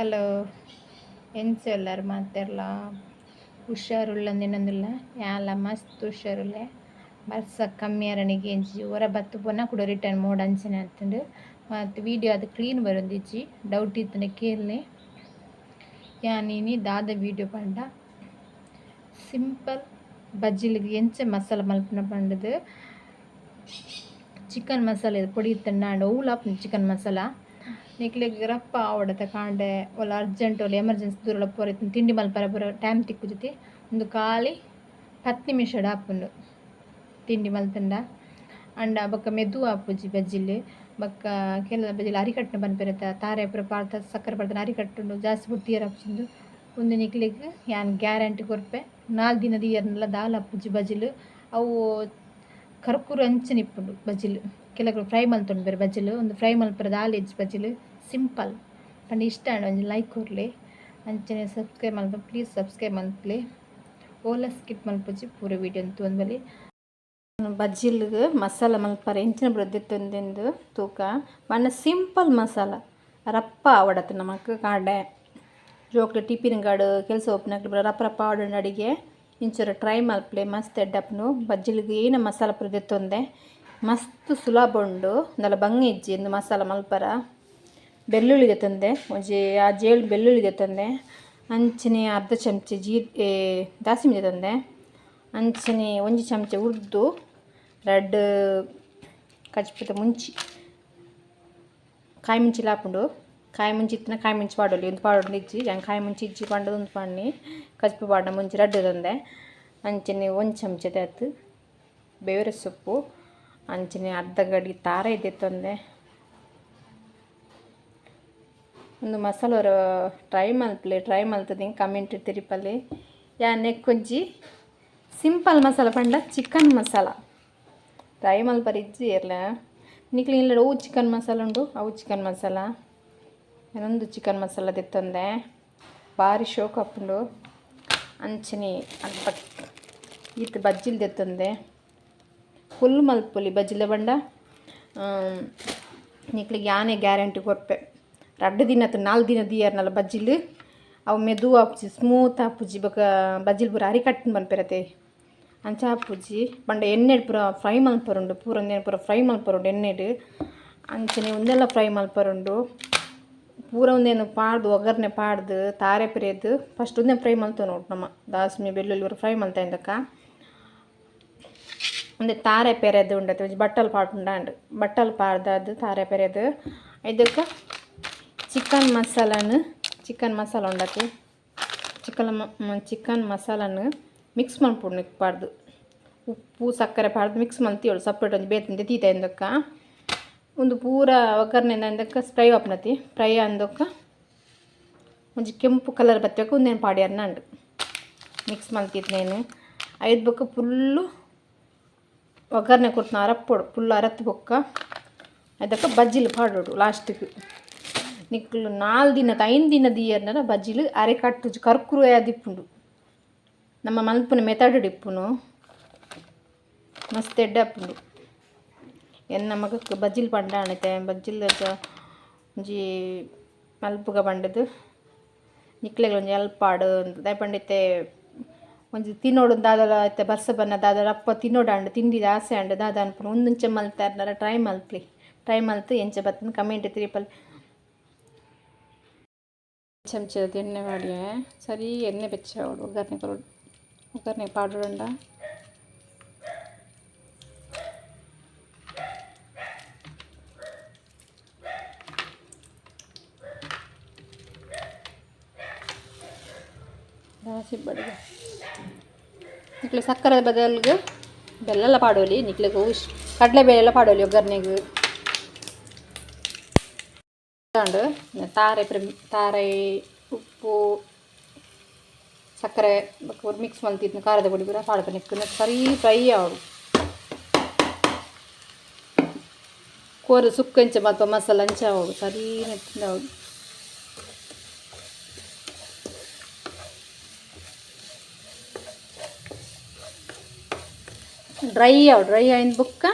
Hello ಎಂಚ ಎಲ್ಲರು ಮಾತೆರ್ಲ ಹುಷಾರುಳ್ಳಂದಿನೊಂದುಲ್ಲ ಯಾಲ ಮಸ್ತ್ ಹುಷಾರುಲ್ಲೆ ಬರ್ಸ ಕಮ್ಮಿ ಅರಣಿಗೆ ಎಂಚಿ ಹೊರ ಬತ್ತು ಪೊನ ಕೂಡ ರಿಟರ್ನ್ ಮೋಡ್ ಅಂಚನೆ ಆಗ್ತುಂಡು ಮತ್ತು ವೀಡಿಯೋ ಅದು ಕ್ಲೀನ್ ಬರೊಂದಿಜ್ಜಿ ಡೌಟ್ ಇತ್ತಂಡ ಕೇಳಲೆ ಯಾನೀನಿ ದಾದ ವೀಡಿಯೋ ಪಂಡ ಸಿಂಪಲ್ ಬಜ್ಜಿಲಿಗೆ ಎಂಚ ಮಸಾಲ ಮಲ್ಪನ ಪಂಡದು ಚಿಕನ್ ಮಸಾಲೆ ಪೊಡಿ ಇತ್ತಂಡ ಓಲಾಪುಂಡು ಚಿಕನ್ ಮಸಾಲ ನಿಕ್ಲೆಗ್ ರಪ್ಪ ಆವಡತ ಕಾಂಡೆ ಒಲ್ಲ ಅರ್ಜೆಂಟ್ ಒಲ್ಲ ಎಮರ್ಜೆನ್ಸಿ ದೂರಲ ಪೋರೆ ತಿಂಡಿ ಮಲ್ಪರ ಬರ ಟೈಮ್ ತಿಕ್ಕು ಜೊತೆ ಒಂದು ಖಾಲಿ ಹತ್ತು ನಿಮಿಷ ಆಪುಂಡು ತಿಂಡಿ ಮಲ್ತಂಡ. ಅಂಡ ಬಕ್ಕ ಮೆದು ಆಪುಜಿ ಬಜ್ಜಿಲಿ, ಬಕ್ಕ ಕೆಲ ಬಜ್ಜಿಲಿ ಅರಿಕಟ್ನ ಬಂದ್ಬಿರತ್ತ ತಾರೆ ಪುರ ಪಾರ್ಥ ಸಕ್ಕರೆ ಪಾಡ್ದ ಅರಿಕಟ್ಟುಂಡು, ಜಾಸ್ತಿ ಬುಟ್ಟಿಯರ್ ಆಪುಜಿಂದು ಒಂದು ನಿಕ್ಲೆಗ್ ಯಾನ್ ಗ್ಯಾರಂಟಿ ಕೊರ್ಪೆ. ನಾಲ್ ದಿನದ ಇಯರ್ನೆಲ್ಲ ದಾಲ್ ಆಪುಜಿ ಬಜ್ಜಿಲು. ಅವು ಕರ್ಕುರು ಅಂಚನೆ ಇಪ್ಪುಂಡು ಬಜ್ಜಿಲು. ಕೆಲಗಳು ಫ್ರೈ ಮಲ್ತುಂಡು ಬೇರೆ ಬಜ್ಜಿಲ್. ಒಂದು ಫ್ರೈ ಮಲ್ಪರ ದಾಲ್ ಎಜ್ಜಿ ಬಜ್ಜಿಲ್. ಸಿಂಪಲ್. ಅಂಡ್ ಇಷ್ಟ ಒಂಜಿ ಲೈಕ್ ಕೊರ್ಲೆ ಅಂಚನೆ ಸಬ್ಸ್ಕ್ರೈಬ್ ಮಲ್ಪ ಪ್ಲೀಸ್ ಸಬ್ಸ್ಕ್ರೈಬ್ ಮಲ್ಪಲೆ ಓಲ ಸ್ಕಿಪ್ ಮಲ್ಪುಜಿ ಪೂರ ವೀಡಿಯೋ ತೂಂದ್ಬಲಿ ಬಜ್ಜಿಲ್ಗ್ ಮಸಾಲ ಮಲ್ಪರ ಎಂಚಿನ ಬುಡದಿತ್ತೊಂದೆಂದು ತೂಕ. ಮಣ್ಣ ಸಿಂಪಲ್ ಮಸಾಲ. ರಪ್ಪ ಆವಡತ್ತೆ ನಮಕ್ ಕಾಡೆ. ಜೋಕ್ಲೆ ಟಿಫಿನ್ ಗಾಡು, ಕೆಲಸ ಒಪ್ಪನಾಗ್ಲಿ ರಪ್ಪ ರಪ್ಪ ಆವಡ ಅಡಿಗೆ. ಇಂಚೂರ ಟ್ರೈ ಮಲ್ಪಲೆ ಮಸ್ತ್ ಎಡ್ಡಪ್ಪನು ಬಜ್ಜಿಲ್ಗೆ ಏನು ಮಸಾಲ ಪುರದೆತ್ತೊಂದೆ ಮಸ್ತ್ ಸುಲಭ ಉಂಡು. ನಲ್ಲ ಬಂಗ ಇಜ್ಜಿ ಇಂದು ಮಸಾಲ ಮಲ್ಪರ. ಬೆಳ್ಳುಳ್ಳಿ ತಂದೆ. ಒಂಜಿ ಆ ಜೇಳು ಬೆಳ್ಳುಳ್ಳಿಗೆ ತಂದೆ. ಅಂಚನೆ ಅರ್ಧ ಚಮಚ ಜೀ ದಾಸಿಮಿದೆ ತಂದೆ. ಅಂಚನೆ ಒಂಜಿ ಚಮಚ ಉರ್ದು ರೆಡ್ ಕಚ್ಪಿತ ಮುಂಚಿ, ಕಾಯಿ ಮುಂಚಿ ಲಾಪುಂಡು. ಕಾಯಿ ಮುಂಚಿ ಇತ್ತಿನ ಕಾಯಿ ಮುಂಚಿ ಪಾಡೋಲಿ. ಒಂದು ಪಾಡು ಇಜ್ಜಿ. ಹಂಗೆ ಕಾಯಿ ಮುಂಚಿ ಇಜ್ಜಿ ಪಂಡದು ಒಂದು ಪಾಡ್ನಿ. ಕಚ್ಪಿ ಪಾಡ ಮುಂಚಿ ರೆಡ್ ತಂದೆ. ಅಂಚನೆ ಒಂದು ಚಮಚ ತೆತ್ತು ಬೇವರ ಸೊಪ್ಪು ಅಂಚನೆ ಅರ್ಧ ಗಡಿ ತಾರ ಇದೆ ತಂದೆ. ಒಂದು ಮಸಾಲ ಟ್ರೈ ಮಲ್ಪಲೆ ಟ್ರೈ ಮಲ್ತದೆ ಕಮೆಂಟ್ ತಿರಿಪಲ್ಲಿ. ಯಾ ನೆಕ್ಕೊಂಜಿ ಸಿಂಪಲ್ ಮಸಾಲ, ಪಂಡ ಚಿಕನ್ ಮಸಾಲ. ಟ್ರೈ ಮಲ್ಪರಿಜ್ಜಿ ಇರ್ಲ? ನಿಕ್ಲಿ ಇಲ್ಲ ಅವು ಚಿಕನ್ ಮಸಾಲ ಉಂಡು. ಅವು ಚಿಕನ್ ಮಸಾಲ. ಇನ್ನೊಂದು ಚಿಕನ್ ಮಸಾಲ ತೆತ್ತಂದೆ ಭಾರಿ ಶೋಕ್ ಹಾಕೊಂಡು ಅಂಚನೆ ಅಲ್ಪ ಈತ ಬಜ್ಜಿಲ್ ತೆತ್ತಂದೆ ಫುಲ್ ಮಲ್ಪೊಲಿ ಬಜ್ಜಿಲ ಬಂಡ ನಿಕ್ಲಿಗೆ ಯಾನೇ ಗ್ಯಾರಂಟಿ ಕೊರ್ಪೆ ರಡ್ಡು ದಿನ ನಾಲ್ಕು ದಿನ ದಿಯರ್ನಲ್ಲ ಬಜ್ಜಿಲ್. ಅವು ಮೆದು ಆಪುಜಿ ಸ್ಮೂತ್ ಆಪುಜಿ ಬೊಕ ಬಜ್ಜಿಲ್ ಪೂರ ಅರಿಕಟ್ಟಿನ ಬನ್ಪೆರತೆ ಅಂಚ ಆಪುಜಿ ಪಂಡ ಎಣ್ಣೆಡ್ ಪೂರ ಫ್ರೈ ಮಲ್ಪರುಂಡು, ಪೂರ ಒಂದೇನು ಪೂರ ಫ್ರೈ ಮಲ್ಪರುಂಡು ಎಣ್ಣೆಡು. ಅಂಚನೆ ಒಂದೆಲ್ಲ ಫ್ರೈ ಮಲ್ಪರುಂಡು. ಪೂರ ಒಂದೇನು ಪಾಡ್ದು, ಒಗ್ಗರಣೆ ಪಾಡ್ದು, ತಾರೆ ಪೆರೆದು, ಫಸ್ಟ್ ಒಂದೇ ಫ್ರೈ ಮಲ್ತೇವೆ ನೋಡಿ ನಮ್ಮ. ದಾಸ್ಮಿ ಬೆಳ್ಳುಳ್ಳಿ ಪೂರ ಫ್ರೈ ಮಲ್ತಾ ಇಂದಕ್ಕ ಒಂದೇ ತಾರೆ ಪೆರೆದು ಬಟ್ಟಲ್ ಬಟ್ಟಲು ಉಂಡಾಂಡು ಬಟ್ಟಲು ಪಾಡ್ದದು ತಾರೆ ಪೆರೆದು. ಇದಕ್ಕೆ ಚಿಕನ್ ಮಸಾಲನು ಚಿಕನ್ ಮಸಾಲ ಉಂಡತಿ. ಚಿಕನ್ ಚಿಕನ್ ಮಸಾಲಾನ ಮಿಕ್ಸ್ ಮಾಡ್ಬಿಡು ಪಾಡ್ದು. ಉಪ್ಪು, ಸಕ್ಕರೆ ಪಾಡ್ದು ಮಿಕ್ಸ್ ಮಾಡ್ತೀವಳು ಸಪ್ರೇಟ್ ಒಂದು ಬೇತಿಂದ ತೀತ ಎಂದಕ್ಕ. ಒಂದು ಪೂರ ಒಗ್ಗರಣೆ ಅಂದಕ್ಕ ಫ್ರೈ ಆಪ್ನತಿ ಫ್ರೈ ಅಂದಕ್ಕ ಒಂಜಿ ಕೆಂಪು ಕಲರ್ ಬತ್ತಬೇಕು ಒಂದೇನು ಪಾಡಿ ನಂಡು ಮಿಕ್ಸ್ ಮಲ್ತಿದ್ನೇನು ಐದು ಬೊಕ್ಕ ಫುಲ್ಲು ಒಗ್ಗರಣೆ ಕೊಡ್ತಾನ ಅರಪ್ಪೊಡು ಫುಲ್ ಅರತ್ತು ಬೊಕ್ಕ. ಅದಕ್ಕೆ ಬಜ್ಜಿಲು ಪಾಡೋಡು ಲಾಸ್ಟಿಗೆ ನಿಕ್ಲು ನಾಲ್ ದಿನದ ಐದು ದಿನದ ಇಯರ್ನ ಬಜ್ಜಿಲು ಅರೆ ಕಟ್ಟುಜು ಕರ್ಕುರು ಆದಿಪ್ಪುಂಡು. ನಮ್ಮ ಮಲ್ಪುನ ಮೆಥಡ್ ಇಪ್ಪುನು ಮಸ್ತ್ ಎಡ್ಡಪ್ಪುಂಡು ಎನ್ನ ಮಗಕ್ಕೆ ಬಜ್ಜಿಲ್ ಪಂಡ ಅಣತೆ ಬಜ್ಜಿಲ್ ಒಂಜಿ ಮಲ್ಪುಗ ಪಂಡದು. ನಿಕ್ಲೆಗ್ ಒಂಜಿ ಎಲ್ಪಾಡು ದಯಪಂಡಿತ್ತೆ ಒಂಜಿ ತಿನ್ನೋಡು ದಾದಲ ಐತೆ ಬರ್ಸ ಬನ್ನ ದಾದಲ ಅಪ್ಪ ತಿನ್ನೋಡು ಅಂಡು ತಿಂಡಿ ಆಸೆ ಅಂಡು ದಾದ ಅನ್ಪುನು ಒಂದುಂಚೆ ಮಲ್ತಾರ್ನಾರ, ಟ್ರೈ ಮಲ್ಪ್ಲಿ. ಟ್ರೈ ಮಲ್ತು, ಎಂಚ ಬತ್ತನ ಕಮೆಂಟ್ ತಿರಿಪಲ್. ಚಮಚದ ಎಣ್ಣೆ ಮಾಡಿ ಸರಿ ಎಣ್ಣೆ ಬೆಚ್ಚ ಅವಳು ಒಗ್ಗರಣೆ ಕೊರಡು ಒಗ್ಗರಣೆ ಪಾಡೋಂಡ ದಾಸಿ ಬಡಿಗೆ ನಿಕ್ಲೆ ಸಕ್ಕರೆ ಬದಲ್ಗೆ ಬೆಲ್ಲ ಪಾಡೋಲಿ ನಿಕ್ಲೆಗೆ ಉಶ್ ಕಡಲೆಬೇಳೆ ಎಲ್ಲ ಪಾಡೋಲಿ ಒಗ್ಗರಣೆಗೆ ತಗೊಂಡು ತಾರೆ ಪ್ರ ತಾರೆ ಉಪ್ಪು ಸಕ್ಕರೆ ಮಿಕ್ಸ್ ಮಲ್ತಿದ್ನ ಖಾರದ ಪುಡಿ ಪೂರ ಪಾಡ್ಕ ನಿಕ್ಕು ಸರಿ ಫ್ರೈ ಆವಡು ಕೋರು ಸುಕ್ಕಂಚ ಮತ್ತು ಮಸಾಲ ಅಂಚ ಆವಡು ಸರಿ ನೆಟ್ಟಿಂದ ಆವಡು ಡ್ರೈ ಆವು ಡ್ರೈ ಆಯ್ನ ಬುಕ್ಕ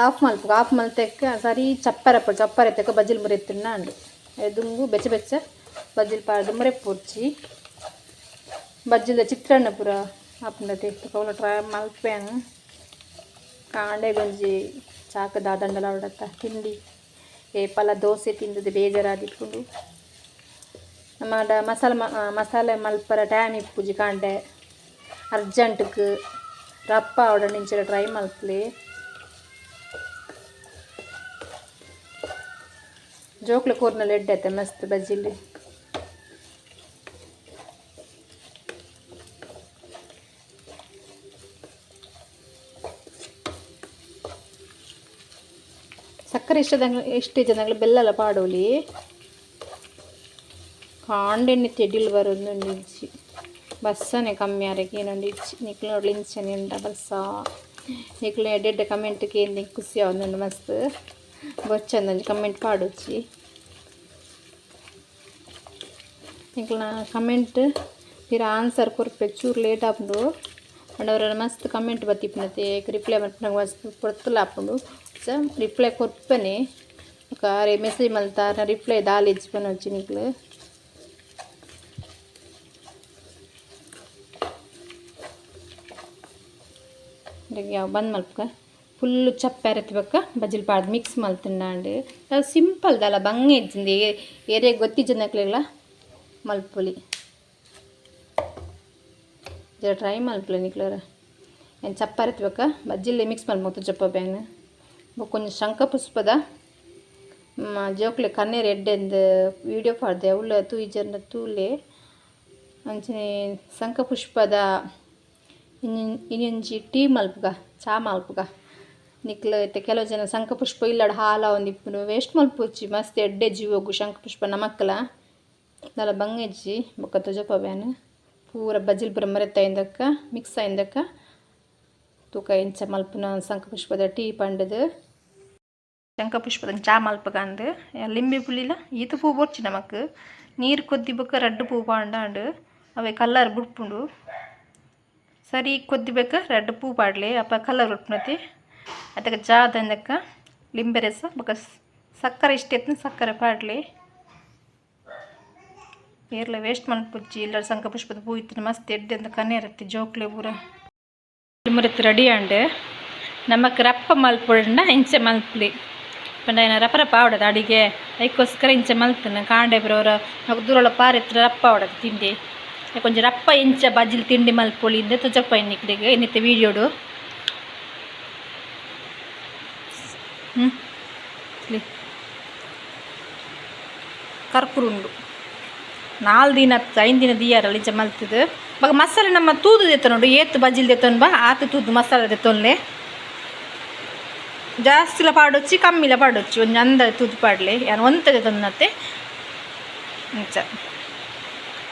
ಆಫ್ ಮಲ್ಪು ಆಫ್ ಮಲ್ತೆಕ್ಕ ಸರಿ ಚಪ್ಪರಪ್ಪ ಚಪ್ಪರ ಎತ್ತಕ ಬಜ್ಜಿಲ್ ಮುರಿತಿನ್ನ ಅಂಡು ದುಂಗು ಬೆಚ್ಚ ಬೆಚ್ಚ ಬಜ್ಜಿಲ್ ಪಾಡ್ದು ಮುರೆ ಪೊರ್ಚಿ ಬಜ್ಜಿದ ಚಿತ್ರಾನ್ನ ಪೂರ ಆಪುಂಡತೆ ಅವಳ ಟ್ರೈ ಮಲ್ಪೇನು ಕಾಂಡೆ ಗಂಜಿ ಚಾಕ ದಾದಂಡಲ ಹೊಡತ್ತ ತಿಂಡಿ ಏಪಲ ದೋಸೆ ತಿಂದದ್ದು ಬೇಜಾರಾದಿಟ್ಕೊಂಡು ನಮ್ಮ ಮಸಾಲೆ ಮಸಾಲೆ ಮಲ್ಪರ ಟೈಮ್ ಇಪ್ಪುಜಿ ಕಾಂಡೆ ಅರ್ಜೆಂಟ್ಗೆ ರಪ್ಪ ಅವಡ ನಿಂಚರ ಟ್ರೈ ಮಲ್ಪಲಿ ಜೋಕ್ಲೆ ಕೂರ್ನಲ್ಲಿ ಎಡ್ಡೆ ಮಸ್ತ್ ಬಜ್ಜಿಲಿ. ಸಕ್ಕರೆ ಇಷ್ಟದಂಗ, ಇಷ್ಟ ಜನಗಳು ಬೆಲ್ಲಲ ಪಾಡೋಲಿ. ಕಾಂಡೆಣ್ಣೆ ತೆಡಿಲ್ ಬರೋದು ಇಜ್ಜಿ ಬಸ್ಸನೆ ಕಮ್ಮಿ ಆರಕ್ಕೆ ಏನೊಂದು ಇಜ್ಜಿ ನಿಕ್ಲು ಇಂಚನೆ ಉಂಟ ಬಸ್ಸ. ನಿಕ್ಲು ಎಡ್ಡೆಡ್ಡ ಕಮೆಂಟ್ಗೆ ಏನು ಖುಷಿ ಆವೊಂದು ಮಸ್ತ್. ಬೊಚ್ಚಂದಂಜಿ ಕಮೆಂಟ್ ಪಾಡೋಚ್ಚಿ ನಿಕ್ಲ ಕಮೆಂಟ್ ತೀರ ಆನ್ಸರ್ ಕೊರ್ಪೆಕ್ ಚೂರು ಲೇಟ್ ಆಪುಂಡು ಅಂಡವ್ರ ಮಸ್ತ್ ಕಮೆಂಟ್ ಬತ್ತಿಪ್ಪನತೆ ರಿಪ್ಲೈ ಮಲ್ಪನಾಗ ಮಸ್ತ್ ಕೊಡ್ತಲ್ಲ ಆಪುಂಡು ಸ ರಿಪ್ಲೈ ಕೊರ್ಪನೆ ఒక ಮೆಸೇಜ್ ಮಲ್ತಾರ ರಿಪ್ಲೈ ದಾಲ್ ಇಜ್ಪನ వచ్చి నీకు ಬಂದ್ ಮಲ್ಪಕ ఫుల్ చప్పారెత్తి పక్క బజ్జీలు పాడు మిక్స్ మలుతున్నా అండి అది సింపుల్ అలా బంగా ఇచ్చింది ఏరే గొత్తిచ్చినకులేలా మలుపులి జర ట్రై మలుపులే నీకులేరా నేను చప్పారెత్తి పక్క బజ్జీలు మిక్స్ మలుపుతూ చెప్పపోయాను కొంచెం శంఖ పుష్పద జోకులే కన్నే రెడ్ ఎందు ವೀಡಿಯೋ ಪಾಡ್ದೆ ಅವಳ ತೂ ಇಜರ್ನ ತೂಲೆ ಅಂಚನೆ ಶಂಖ ಪುಷ್ಪದ ಇನ್ನೊಂಜಿ ಟೀ ಮಲ್ಪಗ ಚಾ ಮಲ್ಪಗ ನಿಕ್ಲ ಐತೆ ಕೆಲವು ಜನ ಶಂಖಪುಷ್ಪ ಇಲ್ಲಡ ಹಾಲ ಒಂದಿಪ್ಪು ವೇಸ್ಟ್ ಮಲ್ಪುಚ್ಚಿ ಮಸ್ತ್ ಎಡ್ಡೆ ಜೀವೋಗು ಶಂಖಪುಷ್ಪ ನಮಕ್ಕಲ ನಲ ಬಂಗೆಜ್ಜಿ, ಬೊಕ್ಕ ತುಜಪ ಬ್ಯಾನ್. ಪೂರ ಬಜಿಲ್ ಮರೆತ ಇಂದಕ್ಕ ಮಿಕ್ಸ್ ಆಯಿಂದಕ್ಕ ತೂಕ ಇಂಚ ಮಲ್ಪುನ ಶಂಖಪುಷ್ಪದ ಟೀ ಪಂಡದು. ಶಂಖಪುಷ್ಪದ ಚಾ ಮಲ್ಪಗಂದು. ಲಿಂಬೆ ಪುಲಿಲ, ಈತ ಪೂ ಬೊರ್ಚಿ ನಮಕ್. ನೀರು ಕೊದ್ದಿಬೇಕ ರಡ್ಡು ಪೂ ಪಾಂಡಾಂಡು. ಅವೆ ಕಲ್ಲರ್ ಬುಡ್ಪುಂಡು. ಸರಿ ಕೊದ್ದಿಬೇಕ ರೆಡ್ ಪೂ ಪಾಡ್ಲೆ. ಅಪ್ಪ ಕಲರ್ ಉಟ್ನತಿ. ಅದಕ್ಕೆ ಜಾದ ದಂದಕ್ಕ ಲಿಂಬೆ ರಸ ಬಕ ಸಕ್ಕರೆ ಇಷ್ಟ ಎತ್ತಿನ ಸಕ್ಕರೆ ಪಾಡ್ಲಿ. ಏರ್ಲ ವೇಸ್ಟ್ ಮಲ್ಪುಜ್ಜಿ ಇಲ್ಲ ಸಂಕ ಪುಷ್ಪದ ಪೂ ಇತ್ತು, ಮಸ್ತ್ ಎಡ್ಡೆ ಅಂತ ಕನ್ನೇರತ್ತಿ ಜೋಕ್ಲೆ ಪೂರ. ಲಿಂಬರತ್ತು ರೆಡಿ ಆಂಡೆ. ನಮಕ್ ರಪ್ಪ ಮಲ್ಪುಂಡ ಇಂಚೆ ಮಲ್ಪಲಿ. ಪಂಡ ಏನ ರಪ ರಪ್ಪ ಆವಡದ ಅಡಿಗೆ. ಅದಕ್ಕೋಸ್ಕರ ಇಂಚೆ ಮಲ್ತನ, ಕಾಂಡೆ ಬರೋರ ದೂರೊಳ ಪಾರೆತ್ರ ರಪ್ಪ ಆಡೋದು ತಿಂಡಿ. ಕೊಂಚ ರಪ್ಪ ಇಂಚ ಬಜ್ಜಿಲ್ ತಿಂಡಿ ಮಲ್ಪೊಳಿ, ಇಂದ ತುಜಪ್ಪ ಇನ್ನಿಕ್ಕಿಗೆ ಇನ್ನಿತ್ತೆ ವೀಡಿಯೋಡು ಕರ್ಕುರುಂಡು. ನಾಲ್ ದಿನ, ಐದು ದಿನ ದಿಯಾರಲ್ಲಿ ಇಂಚ ಮಲ್ತದು ಮಗ ಮಸಾಲೆ ನಮ್ಮ ತೂದು ದೆತ್ತ ನೋಡು ಬಜಿಲ್ ದೆತ್ತೊನ್ ಬಾ, ಆತ ತೂದು ಮಸಾಲೆ ದೆತ್ತೊನ್ಲೆ ಜಾಸ್ತಿಲ ಪಾಡೊಚ್ಚಿ ಕಮ್ಮಿಲ ಪಾಡೊಚ್ಚಿ, ಒಂದು ಅಂದ ತೂದು ಪಾಡ್ಲೆ. ಯಾರು ಒಂತದೆ ತಂದತ್ತೆ ಅಂಚ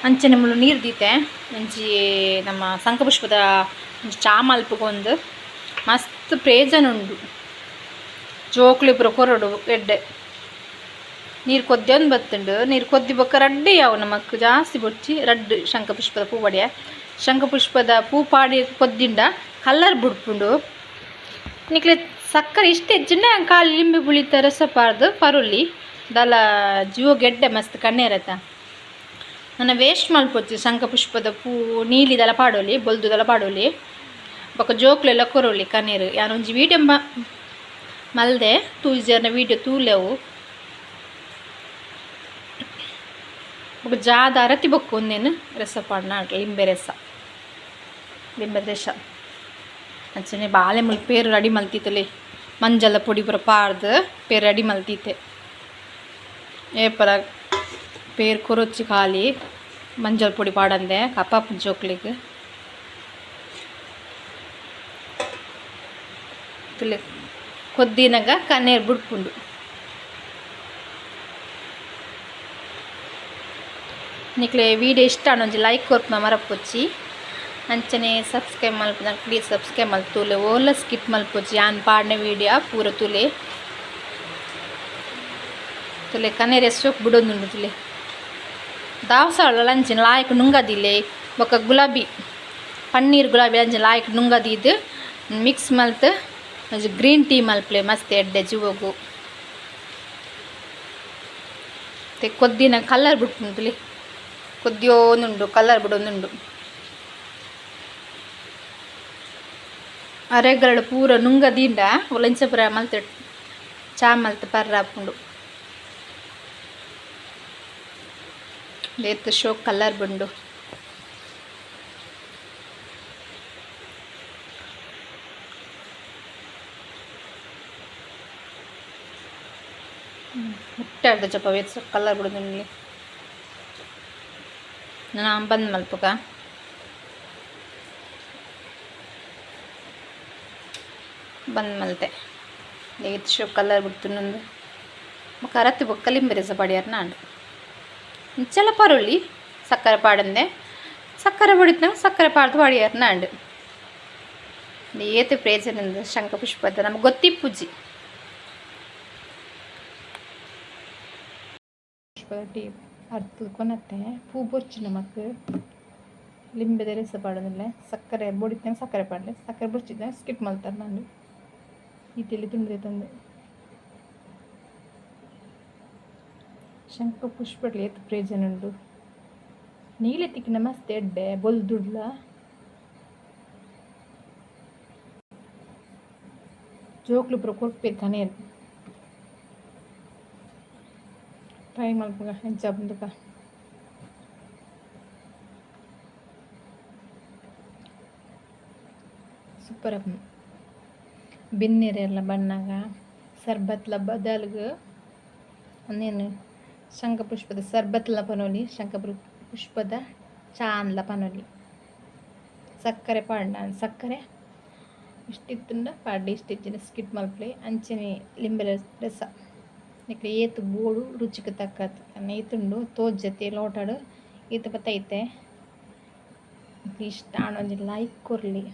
ಅಂಚನೆ ಮುಳ್ಳು ನೀರು ದೀತೆ. ಅಂಚಿ ನಮ್ಮ ಸಂಕಪುಷ್ಪದ ಒಂಜಿ ಚಾ ಮಲ್ಪಗೊಂದು ಮಸ್ತ್ ಪ್ರೇಜನ ಉಂಡು ಜೋಕ್ಲಿ ಬ್ರೊಕೊರಡು ಕೊರಡು ಎಡ್ಡೆ. ನೀರು ಕೊದ್ದೆ ಒಂದು ಬತ್ತುಂಡು. ನೀರು ಕೊದ್ದಿ ಬೊಕ್ಕ ರಡ್ಡೆ ಯಾವ ನಮಕ್ ಜಾಸ್ತಿ ಬೊಚ್ಚಿ ರಡ್ಡು ಶಂಖಪುಷ್ಪದ ಪೂ ಬಡಿಯ ಶಂಖಪುಷ್ಪದ ಪೂ ಪಾಡಿ ಕೊದ್ದಿಂಡ ಕಲ್ಲರ್ ಬುಡ್ಪುಂಡು. ನಿಕ್ಲೆ ಸಕ್ಕರೆ ಇಷ್ಟ ಹೆಚ್ಚಿನ ಕಾಲು ಲಿಂಬೆ ಬುಳಿತ ತರಸ ಪಾರ್ದು ಪರುಲ್ಲಿ. ದಲ ಜೀವ ಗೆಡ್ಡೆ ಮಸ್ತ್ ಕಣ್ಣೇರತ. ನನ್ನ ವೇಸ್ಟ್ ಮಲ್ಪೊಚ್ಚಿ ಶಂಖಪುಷ್ಪದ ಪೂ ನೀಲಿ ದಲ ಪಾಡೋಲಿ, ಬೊಲ್ದು ದಲ ಪಾಡೋಲಿ. ಬೊಕ್ಕ ಜೋಕ್ಲೆಲ್ಲ ಕೊರೋಲಿ ಕಣ್ಣೀರು. ಯಾರೊಂಜಿ ವೀಡಿಯೋ ಮ ಮಲ್ದೆ ತೂಜರ್ನ ವೀಡಿಯೋ ತೂಲೆವು ಬೊಕ್ಕ ಜಾದ ಅರತಿ ಬೊಕ್ಕ ಒಂದೇನು ರಸ ಪಾಡ್ನ ಲಿಂಬೆ ರಸ ಲಿಂಬೆ ರಸ ಅಂಚನೆ ಬಾಳೆ ಮುಲ್ ಪೇರು ರೆಡಿ ಮಲ್ತಿತ್ತಲೆ ಮಂಜಲ ಪೊಡಿ ಪೂರ ಪಾಡ್ದು ಪೇರು ರೆಡಿ ಮಲ್ತಿತ್ತೆ ಏಪರ పేరు కొరొచ్చి ఖాళీ మంజల పొడి పాడందే కప్పాపు జోక్లికి కొద్దినగా కన్నీరు బుడుపుండు నీకు వీడియో ಇಷ್ಟ ಲೈಕ್ ಕೊರ್ಪ ಮರಪ್ಪೊಚ್ಚಿ ಅಂಚನೆ ಸಬ್ಸ್ಕ್ರೈಬ್ ಮಲ್ಪ ಪ್ಲೀಸ್ ಸಬ್ಸ್ಕ್ರೈಬ್ ಮಲ್ತುಲೆ ಓಲ ಸ್ಕಿಪ್ ಮಲ್ಪೊಚ್ಚಿ ಆನ್ ಪಾಡ್ನ ವೀಡಿಯೋ ಪೂರ ತುಲೆ ತುಲೆ ಕನ್ನೇರು ಎಷ್ಟು ಬಿಡೋದುಂಡು ತುಲೆ దావసాల లంచిన లాయకు ನುಂಗದಿಲೆ ಬೊಕ ಗುಲಾಬಿ ಪನ್ನೀರ್ ಗುಲಾಬಿ ಅಂಚ ಲಾಯಕ್ ನುಂಗದಿದ್ದು ಮಿಕ್ಸ್ ಮಲ್ತ್ ಒಂಜಿ ಗ್ರೀನ್ ಟೀ ಮಲ್ಪ್ಲೆ ಮಸ್ತ್ ಎಡ್ಡೆ ಜೀವಗು. ಮತ್ತೆ ಕೊದ್ದಿನ ಕಲ್ಲರ್ ಬಿಟ್ಟುಂಟುಲಿ ಕೊದ್ದಿಯೋನುಂಡು ಕಲ್ಲರ್ ಬಿಡೊಂದುಂಡು ಅರೆಗರಡು ಪೂರ ನುಂಗದಿಂದ ಒಲಂಚ ಪುರ ಮಲ್ತೆ ಚಾ ಮಲ್ತ ಪರ್ರ ಹಾಕೊಂಡು ಶೋಕ್ ಶೋ ಕಲರ್ ಬಂಡು. ಅರ್ಧ ಚಪ್ಪ ವೇತ್ಸ ಕಲರ್ ಬಿಡೋದು ನಿಮಗೆ? ನಾನು ಬಂದು ಮಲ್ಪಕ. ಬಂದು ಮಲ್ತೆ. ಏತ್ ಶೋ ಕಲರ್ ಬಿಡ್ತು ನಂದು. ಕರತ್ತಿ ಬೊಕ್ಕಲಿಂಬರಿ ಸಪಾಡಿಯಾರ ಪಡಿಯಾರ ನಾನು ಚಲ ಪರುಳ್ಳಿ ಸಕ್ಕರೆ ಪಾಡಂದೆ. ಸಕ್ಕರೆ ಹೊಡಿತಂಗೆ ಸಕ್ಕರೆ ಪಾಡ್ದು ಪಾಡಿಯಾರ ನಾಂಡು. ಏತು ಪ್ರೇಜನಿಂದ ಶಂಖ ಪುಷ್ಪದ ನಮ್ಗೆ ಗೊತ್ತಿ ಪೂಜಿ ಪುಷ್ಪದ ಟೀ ಅರ್ಧ പൂ ಪೂ നമുക്ക് ಲಿಂಬೆದ ರಸ ಪಾಡೋದಿಲ್ಲ ಸಕ್ಕರೆ ಬೊಡಿತಂಗೆ ಸಕ್ಕರೆ ಪಾಡಲೆ. ಸಕ್ಕರೆ ಬೊರ್ಚಿದ್ದೆ ಸ್ಕಿಪ್ ಮಾಡ್ತಾರೆ ನಾನು. ಈತಿಲಿ ತುಂಡಿದೆ ತಂದೆ. ಶಂಕು ಪುಷ್ಪಡ್ಲಿ ಎತ್ತು ಪ್ರಯೋಜನ ಉಂಡು. ನೀಲೆ ತಿಕ್ಕಿನ ಮಸ್ತ್ ಎಡ್ಡೆ ಬೊಲ್ದುಡ್ಲ ಜೋಕ್ಲು ಪುರ ಕನೆ ಟ್ರೈ ಮಾಡ್ಬೇಕ ಬಂದಕ ಸೂಪರ್ ಅಪ್ಪ ಬಿನ್ನಿರೆ ಎಲ್ಲ ಬಣ್ಣಾಗ ಸರ್ಬತ್ಲ ಬದಲ್ಗ ಒಂದೇನು ಶಂಖ ಪುಷ್ಪದ ಸರ್ಬತ್ಲ ಪನೋಲಿ ಶಂಖ ಪುಷ್ಪದ ಚಾನ್ಲ ಪನೋಲಿ ಸಕ್ಕರೆ ಪಾಡ್ನ ಸಕ್ಕರೆ ಇಷ್ಟಿತ್ತುಂಡ ಪಾಡ್ಲಿ ಇಷ್ಟಿತ್ತಿನ ಸ್ಕಿಟ್ ಮಲ್ಪ್ಲಿ ಅಂಚನೆ ಲಿಂಬೆಲ ರಸ ನಿಕ್ಲೆ ಏತು ಬೋಡು ರುಚಿಗೆ ತಕ್ಕತ್ ಏತುಂಡು ತೋಜತೆ ಲೋಟಾಡು ಈತ ಬತ್ತೈತೆ ಇಷ್ಟ ಆಣೊಂದು ಲೈಕ್ ಕೊರ್ಲಿ.